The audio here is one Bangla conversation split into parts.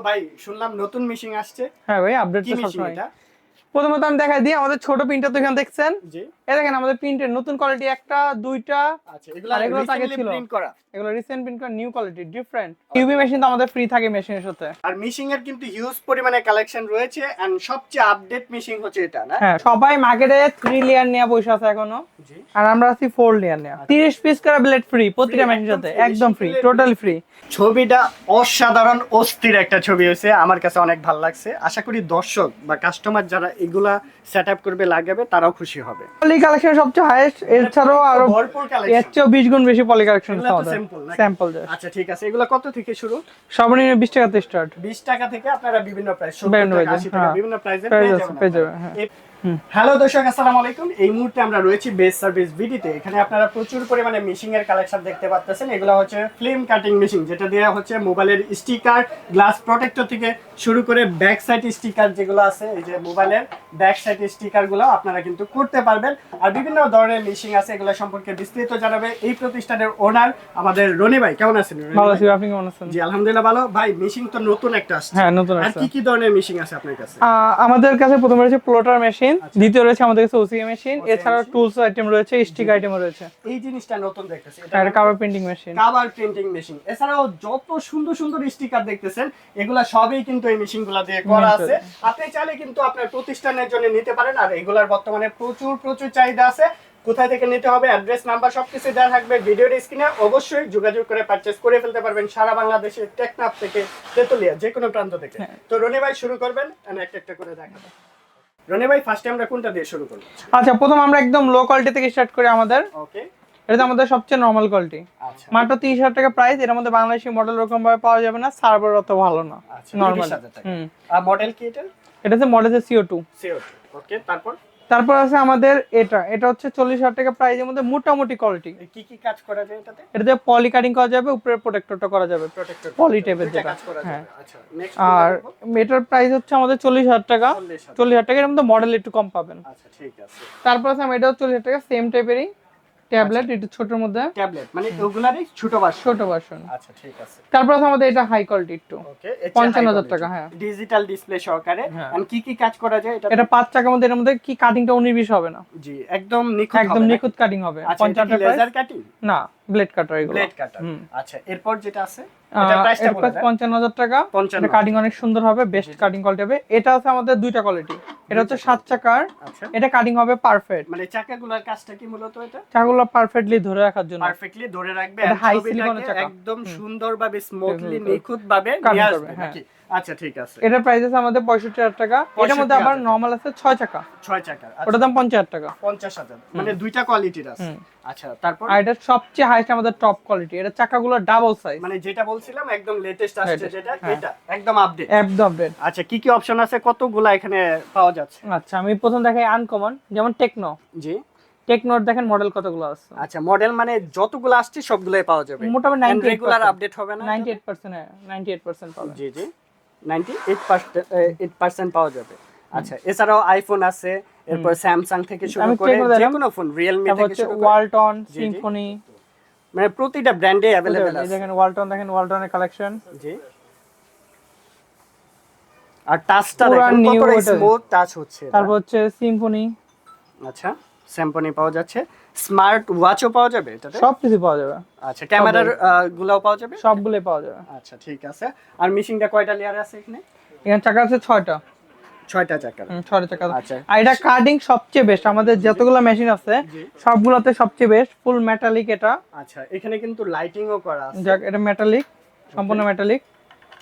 ভাই শুনলাম নতুন মেশিন আসছে। হ্যাঁ ভাই আপডেট তো সব সবসময় এটা? প্রথমত আমি দেখাই দিই আমাদের ছোট প্রিন্টার তো এখানে দেখছেন? জি। এই দেখেন আমাদের প্রিন্টের নতুন কোয়ালিটি একটা দুইটা আচ্ছা এগুলো আর এগুলো আগে ছিল। প্রিন্ট করা। এগুলো রিসেন্ট প্রিন্ট করা new quality different UV machine তো আমাদের ফ্রি থাকে মেশিনের সাথে। আর মিশিং এর কিন্তু হিউজ পরিমাণে কালেকশন রয়েছে এন্ড সবচেয়ে আপডেট মিশিং হচ্ছে এটা না? হ্যাঁ সবাই মার্কেটে থ্রি লেয়ার নিয়ে বসে আছে এখনও। জি। আর আমরা আছি ফোর লেয়ার নিয়ে। তিরিশ পিস করে ব্লেড ফ্রি প্রতিটা Free, মেশিন সাথে একদম ফ্রি টোটালি ফ্রি ছবিটা অসাধারণ অস্থির একটা ছবি হয়েছে আমার কাছে অনেক ভালো লাগছে। আশা করি দর্শক বা কাস্টমার যারা এগুলা সেট আপ করবে লাগাবে তারাও খুশি হবে। পলি কালেকশন সবচেয়ে হাইয়েস্ট এছাড়াও আরও ভরপুর এর চেয়ে চেয়েও বিশ গুণ বেশি পলি কালেকশন পাওয়া যায়? স্যাম্পল আচ্ছা ঠিক আছে। এগুলা কত থেকে শুরু? সর্বনিম্ন বিশ থেকে স্টার্ট বিশ টাকা থেকে আপনারা বিভিন্ন প্রাইস বিভিন্ন টাকা range, আশি টাকা হ্যাঁ। বিভিন্ন প্রাইসে পেয়ে যাবেন পেয়ে যাবেন, হ্যাঁ। হ্যালো দর্শক আসসালামু আলাইকুম। এই মুহূর্তে আমরা রয়েছি বেস সার্ভিস ভিডিতে। এখানে আপনারা প্রচুর পরিমাণে মিশিং এর কালেকশন দেখতে পাচ্ছেন এগুলো হচ্ছে ফিল্ম কাটিং মেশিন যেটা দেওয়া হচ্ছে মোবাইলের স্টিকার গ্লাস প্রোটেক্টর থেকে শুরু করে ব্যাক সাইড স্টিকার যেগুলো আছে এই যে মোবাইলের ব্যাক সাইড স্টিকারগুলো আপনারা কিন্তু করতে পারবেন। আর বিভিন্ন ধরনের মেশিন আছে এগুলো সম্পর্কে বিস্তারিত জানাবে এই প্রতিষ্ঠানের ওনার আমাদের রনি ভাই। কেমন আছেন ভালো আছি আপনি কেমন আছেন? জি আলহামদুলিল্লাহ ভালো। ভাই মেশিন তো নতুন একটা আসছে। হ্যাঁ নতুন আসছে আর আছে কি কি ধরনের মেশিন আছে আপনার কাছে? আমাদের কাছে প্রথমে রয়েছে প্লোটার মেশিন দ্বিতীয় রয়েছে আমাদের কাছে ওসিএ মেশিন এছাড়া টুলস আইটেম রয়েছে স্টিক আইটেম রয়েছে। এই জিনিসটা নতুন দেখতেছি। এটা আর cover printing machine cover printing machine এছাড়াও যত সুন্দর সুন্দর স্টিকার দেখতেছেন এগুলা সবই কিন্তু এই মেশিনগুলা দিয়ে করা আছে। আপনি চাইলে কিন্তু আপনার প্রতিষ্ঠানের জন্য নিতে পারেন আর এগুলার বর্তমানে প্রচুর প্রচুর চাহিদা আছে। কোথায় থেকে নিতে হবে অ্যাড্রেস নাম্বার সবকিছু দেওয়া থাকবে ভিডিওর স্ক্রিনে অবশ্যই যোগাযোগ করে পারচেস করে ফেলতে পারবেন সারা বাংলাদেশে টেকনাফ থেকে তেতুলিয়া যে কোনো প্রান্ত থেকে। তো রনি ভাই শুরু করবেন আমি একটা একটা করে দেখাবো। রনি ভাই ফার্স্টে আমরা কোনটা দিয়ে শুরু করব? আচ্ছা প্রথম আমরা একদম লো কোয়ালিটি থেকে স্টার্ট করি আমাদের। ওকে এটা আমাদের সবচেয়ে নর্মাল কোয়ালিটি আচ্ছা। মাত্র তিরিশ হাজার টাকা প্রাইস এর মধ্যে বাংলাদেশি মডেল ওরকম ভাবে পাওয়া যাবে না সার্ভার অত ভালো না। আচ্ছা নর্মাল 30,000 টাকা। হুম। আর মডেল কি এটা? এটা হচ্ছে model CO two CO okay তারপর? তারপর আছে আমাদের এটা। এটা হচ্ছে চল্লিশ হাজার টাকা প্রাইজের মধ্যে মোটামুটি কোয়ালিটি কি কি কাজ করা যায় এটাতে? এটাতে পলি কাটিং করা যাবে উপরে প্রোটেক্টরটা করা যাবে। প্রোটেক্টর পলি type যেটা। কাজ করা হ্যাঁ। আচ্ছা আর মেটার প্রাইস হচ্ছে আমাদের চল্লিশ হাজার টাকা। চল্লিশ হাজার। টাকা এর মধ্যে মডেল একটু কম পাবেন। আচ্ছা ঠিক আছে। তারপর আছে এটাও চল্লিশ হাজার টাকা সেম টাইপেরই ট্যাবলেট এটা ছোটর মধ্যে। ট্যাবলেট মানে ওগুলারই ছোট ভার্সন ছোট ভার্সন আচ্ছা ঠিক আছে। তারপর আছে আমাদের এটা হাই কোয়ালিটি একটু। ওকে পঞ্চান্ন হাজার টাকা, হ্যাঁ। ডিজিটাল ডিসপ্লে সহকারে। এন্ড আর কি কি কাজ করা যায় এটা এটা পাঁচ টাকার মধ্যে এর মধ্যে কি কাটিংটা অনির্বিশ বিশ হবে না। জি একদম নিখুঁত একদম নিখুঁত কাটিং হবে। আচ্ছা এটা পঞ্চান্ন কি টাকা লেজার কাটিং না। ব্লেড কাটার এগুলো। ব্লেড কাটার আচ্ছা এরপর যেটা আছে এটা প্রাইসটা বলে দেন। পঞ্চান্ন হাজার টাকা। এটা কাটিং অনেক সুন্দর হবে বেস্ট কাটিং কোয়ালিটি হবে। এটা আছে আমাদের দুইটা কোয়ালিটি এটা হচ্ছে সাত চাকার। আচ্ছা। এটা কাটিং হবে পারফেক্ট মানে চাকাগুলোর কাজটা কি মূলত এটা? চাকাগুলো পারফেক্টলি ধরে রাখার জন্য। পারফেক্টলি ধরে রাখবে চাকা। একদম সুন্দরভাবে স্মুথলি হুম। নিখুঁত ভাবে নিয়ে আসবে হ্যাঁ। নাকি? আচ্ছা ঠিক আছে। এটার প্রাইস আছে আমাদের পঁয়ষট্টি হাজার টাকা। এটার মধ্যে আবার 65,000 নর্মাল আছে ছয় চাকা। ছয় চাকার আচ্ছা। ওটার দাম পঞ্চাশ হাজার টাকা। পঞ্চাশ হাজার মানে দুইটা কোয়ালিটির আছে। আচ্ছা তারপর? আর এটা সবচেয়ে হাইস্ট আমাদের টপ কোয়ালিটি এটা চাকাগুলো ডাবল সাইজ মানে যেটা বলছিলাম একদম লেটেস্ট আসছে যেটা হ্যাঁ। এটা একদম আপডেট একদম রেড আচ্ছা কি কি অপশন আছে? কতগুলা এখানে পাওয়া যাচ্ছে? আচ্ছা আমি প্রথম দেখাই আনকমন যেমন টেকনো জি। টেকনোর দেখেন মডেল কতগুলো আছে। আচ্ছা মডেল মানে যতগুলো আসছে সবগুলাই পাওয়া যাবে। মোটামুটি নাইনটি রেগুলার আপডেট হবে না ninety eight percent ninety eight percent পাবেন জি জি 98% পাওয়া যাবে আচ্ছা এছাড়াও আইফোন আছে এরপর স্যামসাং থেকে শুরু আমি করে Tecno যে দিলাম। কোনো ফোন রিয়েলমি তারপর থেকে হচ্ছে শুরু করে ওয়ালটন জি, জি। সিম্ফনি মানে প্রতিটা ব্র্যান্ডে अवेलेबल এই আছে দেখেন ওয়ালটন দেখেন ওয়ালটনের কালেকশন জি আর টাচটা পুরা দেখেন new কতটা ওটা। স্মুথ টাচ হচ্ছে এটা। তারপর হচ্ছে সিম্ফনি আচ্ছা স্যাম্পনি পাওয়া যাচ্ছে। স্মার্ট ওয়াচও পাওয়া যাবে এটাতে? সব কিছু পাওয়া যাবে। আচ্ছা ক্যামেরার গুলাও পাওয়া যাবে? সবগুলোই পাওয়া যাবে। আচ্ছা ঠিক আছে। আর মিশিংটা কয়টা লেয়ার আছে এখানে? এখানে চাকা আছে ছয়টা। ছয়টা হুম, ছয়টা চাকা আচ্ছা। আর এটা কাটিং সবচেয়ে বেস্ট আমাদের যতগুলো মেশিন আছে। সবগুলোতে সবচেয়ে বেস্ট ফুল মেটালিক এটা। আচ্ছা এখানে কিন্তু লাইটিংও করা আছে। যাক এটা মেটালিক সম্পূর্ণ মেটালিক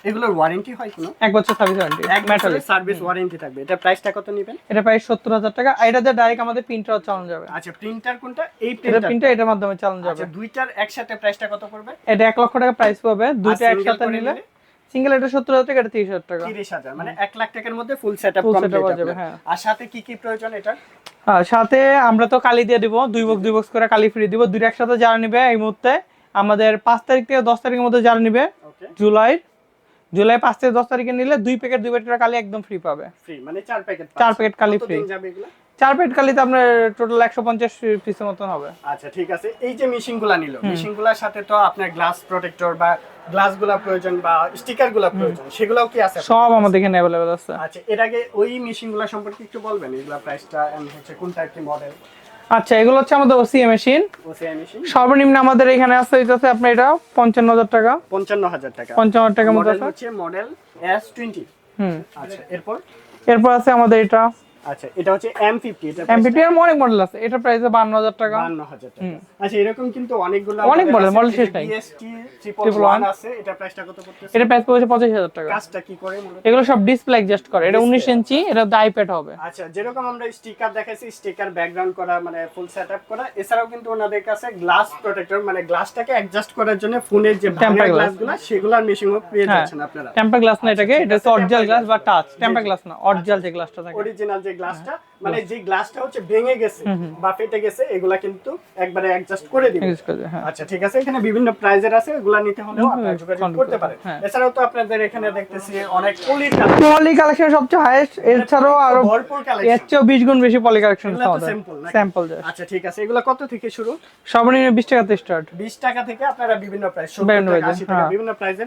এগুলোর ওয়ারেন্টি হয় কোনো? এক বছর সার্ভিস ওয়ারেন্টি এক সার্ভিস ওয়ারেন্টি থাকবে। এটা প্রাইসটা কত নেবেন? এটা সত্তর হাজার টাকা। আর এটাতে ডাইরেক্ট আমাদের প্রিন্টার চালানো যাবে আচ্ছা প্রিন্টার কোনটা? এই প্রিন্টার প্রিন্টার এটার মাধ্যমে চালানো যাবে আচ্ছা দুইটার একসাথে প্রাইসটা কত পড়বে? এটা এক লক্ষ টাকা প্রাইস পাবে দুইটা একসাথে নিলে? সিঙ্গেল এটা সত্তর হাজার টাকা এটা তিরিশ হাজার টাকা। তিরিশ হাজার মানে এক লাখ টাকার মধ্যে ফুল সেট আপ কমপ্লিট যাবে, হ্যাঁ। আর সাথে কি কি প্রয়োজন এটা? হ্যাঁ সাথে আমরা তো কালি দিয়ে দিব দুই বক্স দুই বক্স করে কালি ফ্রি দিব। দুইটা একসাথে যারা নিবে এই মুহূর্তে আমাদের পাঁচ তারিখ থেকে দশ তারিখের মধ্যে যারা নিবে ওকে জুলাই পাঁচ থেকে দশ তারিখে নিলে দুই প্যাকেট দুই প্যাকেট কালি একদম ফ্রি পাবে। ফ্রি মানে চার প্যাকেট চার প্যাকেট কালি ফ্রি চার প্লেট কালিতে আপনার টোটাল একশো পঞ্চাশ পিসের মতন হবে। আচ্ছা ঠিক আছে। এই যে মেশিনগুলা নিল মেশিনগুলার সাথে তো আপনার গ্লাস প্রোটেক্টর বা গ্লাসগুলা প্রয়োজন বা স্টিকারগুলা প্রয়োজন সেগুলাও কি আছে? সব আমাদের এখানে অ্যাভেলেবেল আছে। আচ্ছা এর আগে ওই মেশিনগুলা সম্পর্কে একটু বলবেন এগুলা প্রাইসটা এন্ড হচ্ছে কোনটা কি মডেল আচ্ছা এগুলো হচ্ছে আমাদের ওসিএ মেশিন সর্বনিম্ন আমাদের এখানে আছে হইতেছে আপনার এটা পঞ্চান্ন হাজার টাকা। পঞ্চান্ন হাজার টাকা। পঞ্চান্ন হাজার টাকা মতো আছে হচ্ছে মডেল এস টোয়েন্টি হুম। আচ্ছা এরপর? এরপর আছে আমাদের এটা আচ্ছা এটা হচ্ছে এম ফিফটি এটা এমপিটি এর অনেক মডেল আছে। এটা প্রাইস বান্ন হাজার টাকা। বান্ন হাজার টাকা। আচ্ছা এরকম কিন্তু অনেকগুলো অনেক model, model শেষ নাই। বিএসটি ট্রিপল আছে এটা প্রাইসটা কত পড়তেছে? এটা প্রাইস পড়েছে পঁচিশ হাজার টাকা। কাজটা কি করে এগুলো সব ডিসপ্লে অ্যাডজাস্ট করে। এটা উনিশ ইঞ্চি এটা আইপ্যাড হবে। আচ্ছা যেরকম আমরা স্টিকার দেখাইছি স্টিকার ব্যাকগ্রাউন্ড করা মানে ফুল সেটআপ করা এছাড়াও কিন্তু ওনাদের কাছে গ্লাস প্রোটেক্টর মানে গ্লাসটাকে অ্যাডজাস্ট করার জন্য ফোনের যে glass। গ্লাসগুলো সেগুলোর মেশিনও পেয়ে হ্যাঁ। যাচ্ছেন আপনারা। টেম্পার গ্লাস না এটাকে এটা হচ্ছে অরিজিনাল গ্লাস বা টাচ টেম্পার গ্লাস না অরিজিনাল যে গ্লাসটা থাকে। অরিজিনাল যে গ্লাসটা মানে যে গ্লাসটা হচ্ছে ভেঙে গেছে বা ফেটে গেছে এগুলা কিন্তু একবারে অ্যাডজাস্ট করে দিবে। Use করে, হ্যাঁ। আচ্ছা ঠিক আছে এখানে বিভিন্ন প্রাইজের আছে এগুলা নিতে হলেও আপনারা যোগাযোগ করতে পারেন। হ্যাঁ। এছাড়াও তো আপনাদের এখানে দেখতেছি অনেক পলির পলি কালেকশন সবচেয়ে হাইয়েস্ট এছাড়াও আরও ভরপুর এর কালেকশন চেয়েও বিশ গুণ বেশি পলি কালেকশন আমাদের simple নাকি? স্যাম্পল আচ্ছা ঠিক আছে এগুলা কত থেকে শুরু? সর্বনিম্ন বিশ টাকাতে স্টার্ট 20 টাকা থেকে আপনারা বিভিন্ন প্রাইস 70 টাকা 80 টাকা হ্যাঁ। বিভিন্ন Price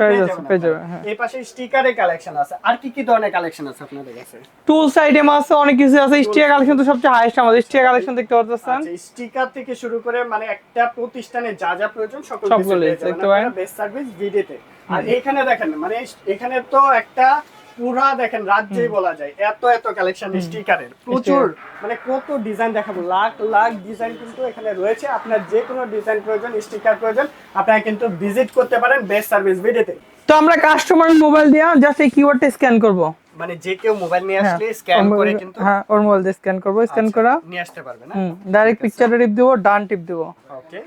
পেয়ে যাবেন। এই পাশে স্টিকারের কালেকশন আছে। আর কি কি ধরনের কালেকশন আছে আপনাদের কাছে? টুলস আইটেম আছে অনেক কিছু আছে। স্টিয়ার কালেকশন তো সবচেয়ে হাইয়েস্ট আমাদের। স্টিয়ার কালেকশন দেখতে পাচ্ছেন আচ্ছা স্টিকার থেকে শুরু করে মানে একটা প্রতিষ্ঠানে যা যা প্রয়োজন সকল সবগুলো দেখতে পারেন। বেস্ট সার্ভিস ভিডিওতে আর এখানে দেখেন মানে এখানে তো একটা পুরা দেখেন রাজ্যেই বলা যায় এত এত কালেকশন স্টিকারের প্রচুর মানে কত ডিজাইন দেখাবো লাখ লাখ ডিজাইন কিন্তু এখানে রয়েছে। আপনার যে কোনো ডিজাইন প্রয়োজন স্টিকার প্রয়োজন আপনারা কিন্তু ভিজিট করতে পারেন বেস্ট সার্ভিস ভিডিওতে তো আমরা কাস্টমার মোবাইল দিয়ে জাস্ট এই কিওয়ার্ডটা স্ক্যান করব। মানে যে কেউ মোবাইল নিয়ে আসলে স্ক্যান করে কিন্তু হ্যাঁ ওর মোবাইল দিয়ে স্ক্যান করব স্ক্যান করা। নিয়ে আসতে পারবে না? ডাইরেক্ট পিকচারটা টিপ দিব ডান টিপ দিব। ওকে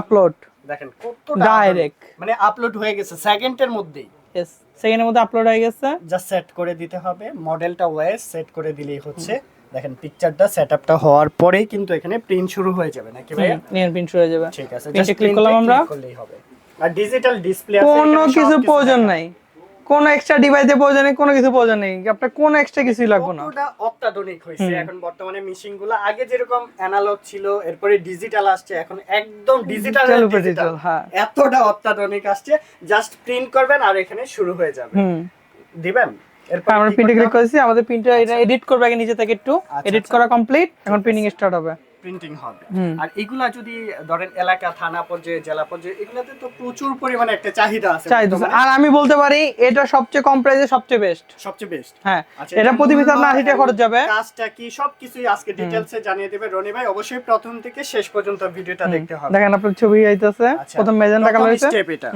আপলোড দেখেন কত Direct। মানে আপলোড হয়ে গেছে সেকেন্ডের মধ্যেই। ইয়েস সেকেন্ডের মধ্যে আপলোড হয়ে গেছে। জাস্ট সেট করে দিতে হবে। মডেলটা ওয়েস সেট করে দিলেই হচ্ছে। দেখেন পিকচারটা সেটআপটা হওয়ার পরেই কিন্তু এখানে প্রিন্ট শুরু হয়ে যাবে নাকি ভাইয়া? নিয়ে প্রিন্ট শুরু হয়ে যাবে। ঠিক আছে জাস্ট click করলাম আমরা। করলেই হবে। আর ডিজিটাল ডিসপ্লে আছে কোনো কিছু প্রয়োজন নাই। কোনো এক্সট্রা ডিভাইসের প্রয়োজন নেই কোনো কিছু প্রয়োজন নেই। আপনার কোনো এক্সট্রা কিছুই লাগবে না। কতটা অত্যাধুনিক হয়েছে এখন বর্তমানে মেশিনগুলো আগে যেরকম অ্যানালগ ছিল এরপরে ডিজিটাল আসছে এখন একদম ডিজিটাল digital, হ্যাঁ। এতটা অত্যাধুনিক আসছে জাস্ট প্রিন্ট করবেন আর এখানে শুরু হয়ে যাবে। দিবেন? এরপর আমরা প্রিন্টে ক্লিক করেছি আমাদের প্রিন্টটা এটা এডিট করবে আগে নিচে থেকে একটু আচ্ছা, এডিট আচ্ছা। করা কমপ্লিট এখন প্রিন্টিং স্টার্ট হবে। প্রিন্টিং হবে। আর এগুলা যদি ধরেন এলাকা থানা পর্যায়ে জেলা পর্যায়ে এগুলাতে তো প্রচুর পরিমাণে একটা চাহিদা আছে। বর্তমানে। আর আমি বলতে পারি এটা সবচেয়ে কম প্রাইসে সবচেয়ে বেস্ট সবচেয়ে বেস্ট হ্যাঁ আচ্ছা, এটা প্রতি পিস আপনার আশি টাকা খরচ যাবে কাজটা কি? সবকিছুই আজকে ডিটেলসে জানিয়ে দেবে রনি ভাই। অবশ্যই প্রথম থেকে শেষ পর্যন্ত ভিডিওটা দেখতে হবে। দেখেন আপনার ছবি আইতেছে আচ্ছা, প্রথম মেজেন্টা কালার হয়েছে স্টেপ এটা।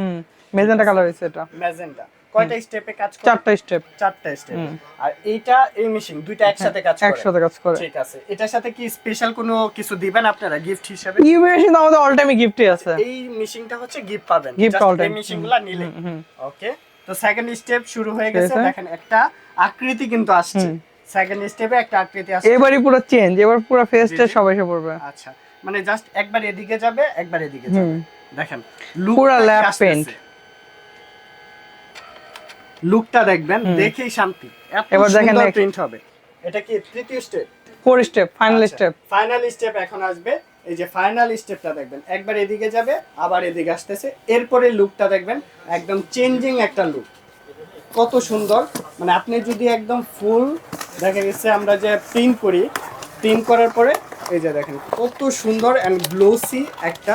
মেজেন্টা কালার হয়েছে এটা। ম্যাজেন্টা কয়টা স্টেপে কাজ করে? চারটা স্টেপ চারটা স্টেপ আর এইটা এই মেশিন দুইটা একসাথে কাজ করে। একসাথে কাজ করে। ঠিক আছে। এটার সাথে কি স্পেশাল কোনো কিছু দিবেন আপনারা গিফট হিসেবে? ইউবি মেশিন আমাদের অল টাইমে গিফটই আছে। এই মেশিনটা হচ্ছে গিফট পাবেন। Just all এই মেশিনগুলো নিলে। ওকে তো সেকেন্ড স্টেপ শুরু হয়ে গেছে। দেখেন একটা আকৃতি কিন্তু আসছে। সেকেন্ড স্টেপে একটা আকৃতি আসছে। এবারই পুরো চেঞ্জ এবার পুরো ফেসটা সবাই এসে পড়বে। আচ্ছা। মানে জাস্ট একবার এদিকে যাবে একবার এদিকে যাবে। দেখেন পুরা paint। লুকটা দেখবেন দেখেই শান্তি। এবার দেখেন প্রিন্ট হবে। এটা কি তৃতীয় step four step final step final step এখন আসবে। এই যে ফাইনাল স্টেপটা দেখবেন একবার এদিকে যাবে আবার এদিকে আসতেছে। এরপরে লুকটা দেখবেন একদম চেঞ্জিং একটা লুক কত সুন্দর। মানে আপনি যদি একদম ফুল দেখা গেছে আমরা যে প্রিন্ট করি প্রিন্ট করার পরে এই যে দেখেন কত সুন্দর অ্যান্ড গ্লোসি একটা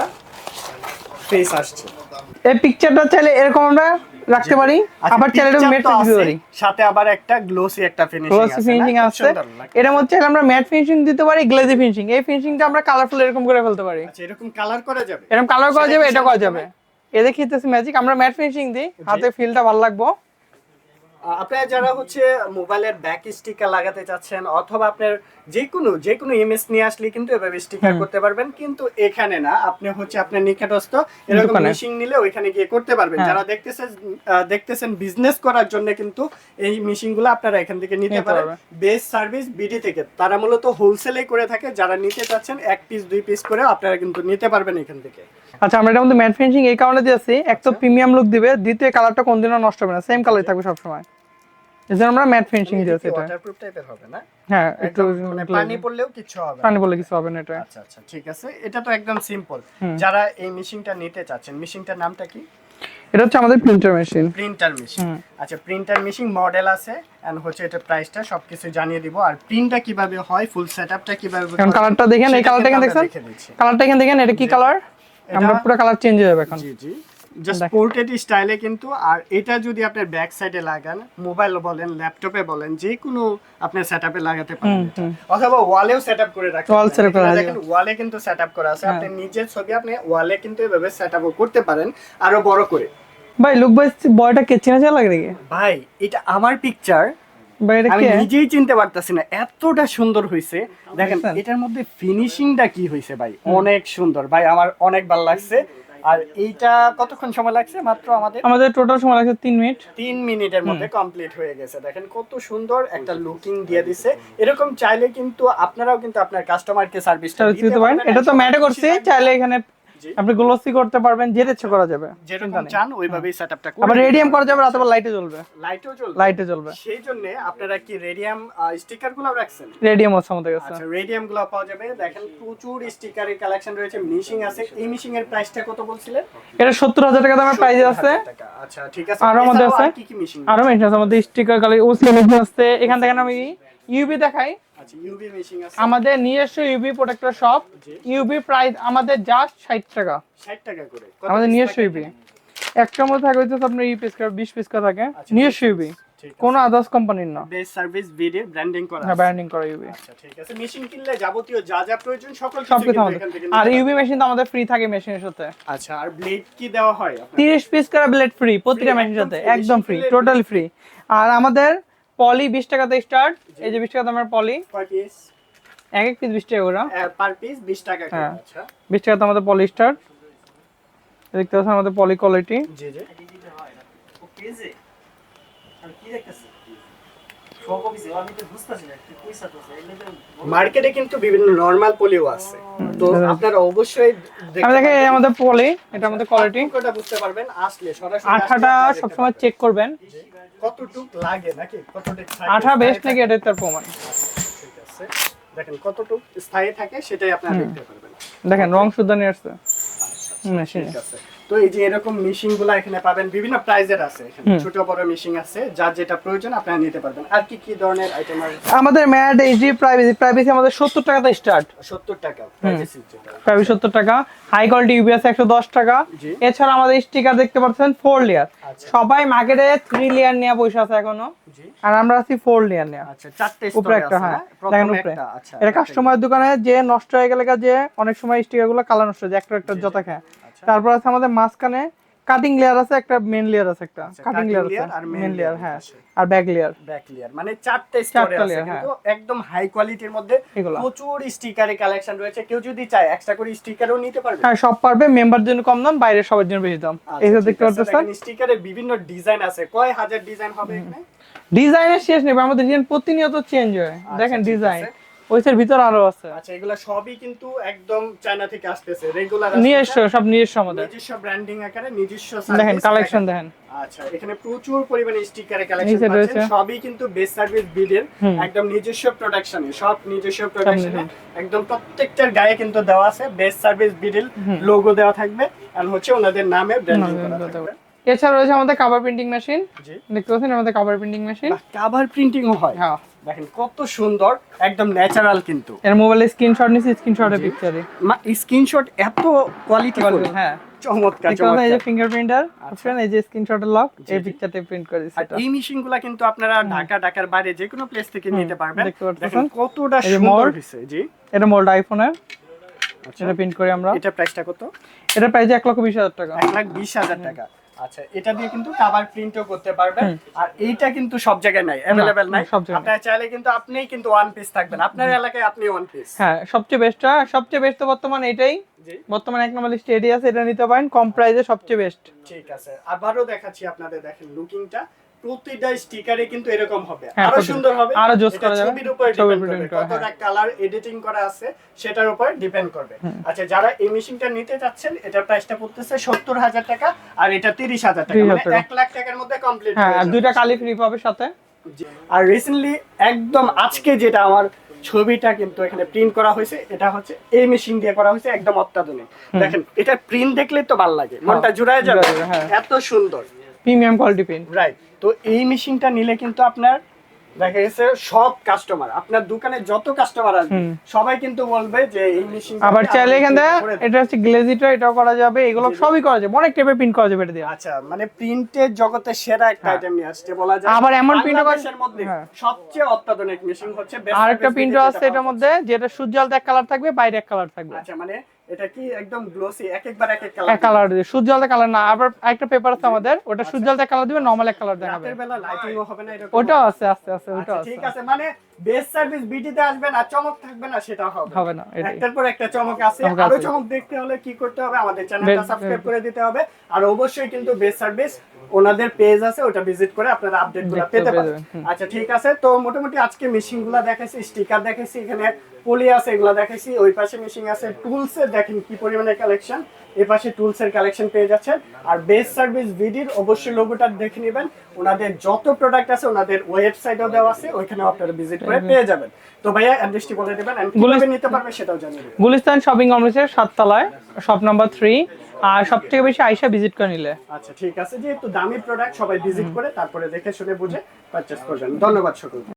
ফেস আসছে। এই পিকচারটা চাইলে এরকম আমরা রাখতে পারি? আচ্ছা, আবার চাইলে ম্যাট ফিনিশিং দিতে পারি। সাথে আবার একটা গ্লোসি একটা ফিনিশিং গ্লোসি আছে ফিনিশিং আছে। এর মধ্যে আমরা ম্যাট ফিনিশিং দিতে পারি গ্লেজি ফিনিশিং এই ফিনিশিংটা আমরা কালারফুল এরকম করে ফেলতে পারি। আচ্ছা এরকম কালার করা যাবে? এরকম কালার করা যাবে এটা করা যাবে। এ দেখি ম্যাজিক আমরা ম্যাট ফিনিশিং দিই। হাতে ফিলটা ভালো লাগবো। আপনারা যারা হচ্ছে মোবাইলের ব্যাক স্টিকার লাগাতে চাচ্ছেন অথবা আপনার যে কোনো যে কোনো ইমেজ নিয়ে আসলে কিন্তু এভাবে স্টিকার করতে পারবেন কিন্তু এখানে না আপনি হচ্ছে আপনার নিকটস্থ এরকম মেশিন নিলে ওইখানে গিয়ে করতে পারবেন। হ্যাঁ। যারা দেখতেছেন দেখতেছেন বিজনেস করার জন্য কিন্তু এই মেশিনগুলো আপনারা এখান থেকে নিতে পারেন। বেস্ট সার্ভিস বিডি থেকে। তারা মূলত হোলসেলে করে থাকে। যারা নিতে চাচ্ছেন এক পিস দুই পিস করে আপনারা কিন্তু নিতে পারবেন এখান থেকে। আচ্ছা আমরা এটা মধ্যে ম্যাট ফিনিশিং এই কারণে দিয়েছি। এক তো প্রিমিয়াম লুক দিবে। দ্বিতীয় কালারটা কোনদিনও নষ্ট হবে না। সেম কালারই থাকবে সবসময়। এজন্য আমরা ম্যাট ফিনিশিং দিয়েছি এটা। ওয়াটারপ্রুফ টাইপের হবে না? হ্যাঁ একটু মানে পানি পড়লেও কিচ্ছু হবে না। পানি বলে কিছু হবে না এটা। আচ্ছা আচ্ছা ঠিক আছে। এটা তো একদম সিম্পল যারা এই মেশিনটা নিতে চাচ্ছেন মেশিনটার নামটা কি? এটা হচ্ছে আমাদের প্রিন্টার মেশিন প্রিন্টার মেশিন আচ্ছা প্রিন্টার মেশিন মডেল আছে এন্ড হচ্ছে এটা প্রাইসটা সবকিছু জানিয়ে দিব। আর প্রিন্টটা কীভাবে হয় ফুল সেটআপটা কীভাবে এখন কালারটা দেখেন এই কালারটা এখানে দেখছেন? কালারটা এখানে দেখেন এটা কি কালার আমরা পুরো কালার চেঞ্জ হয়ে যাবে এখন। জি জি। জাস্ট পোর্ট্রেট স্টাইলে কিন্তু আর এটা যদি আপনার ব্যাক সাইডে লাগান মোবাইল বলেন ল্যাপটপে বলেন যে কোনো আপনার সেটআপে লাগাতে পারেন অথবা ওয়ালেও সেটআপ করে রাখতে পারেন। setup করা দেখেন ওয়ালে কিন্তু সেটআপ করা আছে। আপনি নিজের ছবি আপনি ওয়ালে কিন্তু এভাবে সেটআপও করতে পারেন আরও বড় করে। ভাই লুক ভাই বয়টা কে চেনা লাগে ভাই এটা আমার পিকচার আমি নিজেই চিনতে পারতাছি না এতটা সুন্দর হয়েছে দেখেন? এটার মধ্যে ফিনিশিংটা কি হয়েছে ভাই? অনেক সুন্দর। ভাই আমার অনেক ভালো লাগছে। আর এইটা কতক্ষণ সময় লাগছে মাত্র আমাদের? আমাদের টোটাল সময় লাগছে তিন মিনিট। তিন মিনিটের মধ্যে কমপ্লিট হয়ে গেছে। দেখেন কত সুন্দর একটা লুকিং দিয়ে দিছে। এরকম চাইলে কিন্তু আপনারাও কিন্তু আপনার কাস্টমারকে সার্ভিস চার্জ দিতে পারেন। এটা তো ম্যাটে করছে। চাইলে এখানে। আপনি গ্লোসি করতে পারবেন যেটা ইচ্ছে করা যাবে। যেরকম চান ওইভাবেই সেটআপটা আবার করে রেডিয়াম করা যাবে রাতে লাইটে জ্বলবে। লাইটও চলবে লাইটে জ্বলবে। সেই জন্য আপনারা কি রেডিয়াম স্টিকারগুলো রাখছেন? রেডিয়াম আছে আমাদের কাছে। আচ্ছা রেডিয়ামগুলো পাওয়া যাবে। দেখেন প্রচুর স্টিকারের কালেকশন রয়েছে মিশিং আছে। এই মিশিং এর প্রাইসটা কত বলছিলেন? এটা সত্তর হাজার টাকা দামের প্রাইস আছে। আচ্ছা ঠিক আছে। আরও আমাদের আছে? কি কি মিশিং আরও আছে আমাদের স্টিকার কালার ওসি আছে। এখান থেকে আমি ইউবি দেখাই। আচ্ছা আমাদের নিজস্ব UV protector shop. UV price আমাদের জাস্ট ষাট টাকা। 60 টাকা করে। আমাদের নিজস্ব ইউবি একটার মধ্যে থাকে হচ্ছে আপনার ই পিস বিশ পিস থাকে। আচ্ছা, নিজস্ব ইউবি কোনো আদার্স কোম্পানির না। বেস সার্ভিস ভিডিও ব্র্যান্ডিং করা হ্যাঁ ব্র্যান্ডিং করা ইউবি আচ্ছা ঠিক আছে। মেশিন কিনলে যাবতীয় যা যা প্রয়োজন সকল কিছু আর ইউবি মেশিন তো আমাদের ফ্রি থাকে মেশিনের সাথে। আচ্ছা আর ব্লেড কি দেওয়া হয় আপনার তিরিশ পিস করে ব্লেড ফ্রি প্রতিটা মেশিনের সাথে একদম ফ্রি টোটাল ফ্রি আর আমাদের পলি বিশ টাকাতে স্টার্ট এই যে বিশ টাকা দামের পলি। পার পিস এক এক পিস বিশ টাকা করে। পার পিস 20 টাকা করে হ্যাঁ। আচ্ছা। বিশ টাকাতে আমাদের পলি স্টার্ট দেখতে পাচ্ছেন আমাদের পলি কোয়ালিটি জি জি। মার্কেটে কিন্তু বিভিন্ন নরমাল পলিও আছে। তো আপনারা অবশ্যই আমি দেখে। আমাদের পলি এটা আমাদের কোয়ালিটি পার্থক্যটা বুঝতে পারবেন আসলে সরাসরি আঠাটা সবসময় চেক করবেন। কতটুক লাগে নাকি? কতটুক আঠা বেস্ট নাকি থাকে? এটাই তার প্রমাণ। ঠিক আছে। দেখেন কতটুক স্থায়ী থাকে সেটাই আপনারা দেখতে পারবেন। দেখেন রং শুদ্ধ নিয়ে আসছে। আচ্ছা মেশিনে। ঠিক আছে। তো এই যে এরকম মিশিংগুলা এখানে পাবেন বিভিন্ন প্রাইজের আছে এখানে। ছোট বড় মিশিং আছে যার যেটা প্রয়োজন আপনারা নিতে পারবেন। আর কি কি ধরনের আইটেম আছে? আমাদের ম্যাট এইচডি প্রাইভেসি প্রাইভেসি আমাদের সত্তর টাকাতে স্টার্ট সত্তর টাকা privacy যেটা। প্রাইভেসি সত্তর টাকা হাই কোয়ালিটি ইউবিএস একশো দশ টাকা। এছাড়া আমাদের স্টিকার দেখতে পাচ্ছেন ফোর লেয়ার আচ্ছা। সবাই মার্কেটে থ্রি লেয়ার নিয়ে বসে আছে এখনও। আর আমরা আছি ফোর লেয়ার নিয়ে। আচ্ছা চারটে উপরে একটা হ্যাঁ? প্রথমে দেখেন উপরে। একটা, আচ্ছা এটা কাস্টমার দোকানে যে নষ্ট হয়ে গেলে যে অনেক সময় স্টিকারগুলো কালার নষ্ট হয়ে যায় একটা একটা জতা খায়। আচ্ছা। তারপর আছে আমাদের মাঝখানে কাটিং লেয়ার আছে একটা মেন লেয়ার আছে একটা। কাটিং লেয়ার আছে। আর মেন লেয়ার হ্যাঁ আর ব্যাক লেয়ার ব্যাক লেয়ার মানে চারটে স্তরে আছে কিন্তু একদম হাই কোয়ালিটির মধ্যে প্রচুর স্টিকারের কালেকশন রয়েছে। কেউ যদি চায় এক্সট্রা করে স্টিকারও নিতে পারবে। হ্যাঁ সব পারবে মেম্বার জন্য কম দাম বাইরে সবার জন্য বেশি দাম। আচ্ছা, এই যে দেখতে পাচ্ছেন? দেখেন স্টিকারের বিভিন্ন ডিজাইন আছে। কয় হাজার ডিজাইন হবে এখানে? ডিজাইনের শেষ নেই আমাদের ডিজাইন প্রতিনিয়ত চেঞ্জ হয়। দেখেন আচ্ছা, ডিজাইন ভিতর আরও আছে। আচ্ছা এগুলা সবই কিন্তু একদম চায়না থেকে আসতেছে। রেগুলার নিজস্ব সব নিজস্ব আমাদের। নিজস্ব ব্র্যান্ডিং আকারে নিজস্ব দেখেন কালেকশন দেখেন। আচ্ছা এখানে প্রচুর পরিমাণে স্টিকারের কালেকশন পাচ্ছেন। সবই কিন্তু বেস সার্ভিস বিডের একদম নিজস্ব প্রোডাকশনে সব নিজস্ব প্রোডাকশনে একদম প্রত্যেকটার গায়ে কিন্তু দেওয়া আছে বেস সার্ভিস বিডের লোগো দেওয়া থাকবে। আর হচ্ছে ওনাদের নামে ব্র্যান্ডিং করা থাকবে। এছাড়া রয়েছে আমাদের কাভার প্রিন্টিং মেশিন দেখতে পাচ্ছেন আমাদের কাভার প্রিন্টিং মেশিন কাভার প্রিন্টিংও হয়। হ্যাঁ। দেখেন কত সুন্দর একদম ন্যাচারাল কিন্তু। এর মোবাইলে স্ক্রিনশট নিছি স্ক্রিনশটের পিকচারে স্ক্রিনশট এত কোয়ালিটি হ্যাঁ। চমৎকার দেখতে এই যে ফিঙ্গারপ্রিন্টার আচ্ছা। অপশন এই যে স্ক্রিনশটের লক এই পিকচারটা প্রিন্ট করে দিছি এটা এই মেশিনগুলা কিন্তু আপনারা ঢাকা ঢাকার বাইরে যে কোনো প্লেস থেকে নিতে পারবেন। দেখেন কতটা সুন্দর। জি। এটা মোল্ড আইফোনের আচ্ছা। এটা প্রিন্ট করি আমরা। এটা প্রাইসটা কত? এটা প্রাইস এক লক্ষ বিশ হাজার টাকা। এক লাখ বিশ হাজার টাকা। আচ্ছা এটা দিয়ে কিন্তু কাভার প্রিন্টও করতে পারবেন। আর এইটা কিন্তু সব জায়গায় নাই অ্যাভেলেবেল নাই। আপনারা চাইলে কিন্তু আপনিই কিন্তু ওয়ান পিস থাকবেন। আপনার এলাকায় আপনি ওয়ান পিস হ্যাঁ সবচেয়ে বেস্ট সবচেয়ে বেস্ট বর্তমান এটাই। বর্তমানে এক নম্বর লিস্টে আছে এটা নিতে পারেন। কম প্রাইসে সবচেয়ে বেস্ট ঠিক আছে আবারও দেখাচ্ছি আপনাদের দেখেন লুকিংটা প্রতিটা স্টিকারে কিন্তু এরকম হবে। হ্যাঁ, আরও সুন্দর হবে। আরও জোস করা যাবে। ছবির উপর ডিপেন্ড করবে কতটা কালার এডিটিং করা আছে সেটার উপর ডিপেন্ড করবে। আচ্ছা যারা এই মেশিনটা নিতে চাচ্ছেন এটার প্রাইসটা পড়তেছে সত্তর হাজার টাকা আর এটা তিরিশ হাজার টাকা। মানে টাকা। এক লাখ টাকার মধ্যে কমপ্লিট হ্যাঁ আর দুইটা কালি ফ্রি পাবে সাথে। আর রিসেন্টলি একদম আজকে যেটা আমার ছবিটা কিন্তু এখানে প্রিন্ট করা হয়েছে এটা হচ্ছে এই মেশিন দিয়ে করা হয়েছে একদম অত্যাধুনিক। দেখেন এটা প্রিন্ট দেখলে তো ভালো লাগে। মনটা জুড়ায় যাবে হ্যাঁ। এত সুন্দর। প্রিমিয়াম কোয়ালিটি পেন রাইট তো এই মেশিনটা নিলে কিন্তু আপনার দেখা গেছে সব কাস্টমার আপনার দোকানে যত কাস্টমার আসবে সবাই কিন্তু বলবে যে এই মেশিন আবার চাইলে এখান থেকে এটা হচ্ছে গ্লেজিটা এটাও করা যাবে এগুলো সবই করা যাবে অনেক টাইপের প্রিন্ট করা যাবে এটা দিয়ে। আচ্ছা মানে প্রিন্টের জগতে সেরা একটা হ্যাঁ। আইটেম নিয়ে আসছে বলা যায়। আবার এমন ও করা- মধ্যে হ্যাঁ। সবচেয়ে অত্যাধুনিক মেশিন হচ্ছে Best আর একটা Service প্রিন্টও আছে এটার মধ্যে যেটা সূর্যালোতে এক কালার থাকবে বাইরে এক কালার থাকবে। আচ্ছা মানে এটা কি একদম গ্লোসি এক একবার এক এক এক কালার না আবার একটা পেপার আছে আমাদের ওটা সূর্যালোতে কালার দিবে নরমাল এক কালার দেখাবে। রাতের বেলা লাইটিং হবে না এরকম ওটাও আছে আছে আছে ওটা আছে ঠিক আছে মানে বেস্ট সার্ভিস বিটিতে আসবেন আর চমক থাকবে না সেটা হবে। হবে না একটার পর একটা চমক আছে। আরও চমক দেখতে হলে কি করতে হবে? আমাদের চ্যানেলটা সাবস্ক্রাইব করে দিতে হবে। আর অবশ্যই কিন্তু বেস্ট সার্ভিস ওনাদের পেজ আছে ওটা ভিজিট করে আপনারা আপডেটগুলো পেতে পারেন। আচ্ছা ঠিক আছে। তো মোটামুটি আজকে মেশিনগুলা দেখাইছি স্টিকার দেখাইছি এখানে পলি আছে এগুলা দেখাইছি। ওই পাশে মেশিন আছে টুলস এর দেখেন কি পরিমাণে কালেকশন এই পাশে টুলস এর কালেকশন পেয়ে যাচ্ছেন। আর বেস্ট সার্ভিস ভিডির অবশ্যই লোগোটা দেখে নেবেন। ওনাদের যত প্রোডাক্ট আছে ওনাদের ওয়েবসাইটও দেওয়া আছে ওইখানেও আপনারা ভিজিট করে পেয়ে যাবেন। তো ভাইয়া অ্যাড্রেসটি বলে দেবেন। And কীভাবে নিতে পারবে সেটাও জানিয়ে দেবেন। গুলিস্তান শপিং কমপ্লেক্সের সাততলায় শপ নাম্বার থ্রি আর সব থেকে বেশি আইসা ভিজিট করে নিলে। আচ্ছা ঠিক আছে। যেহেতু দামি প্রোডাক্ট সবাই ভিজিট করে তারপরে দেখে শুনে বুঝে পারচেস করবেন। ধন্যবাদ সকলকে।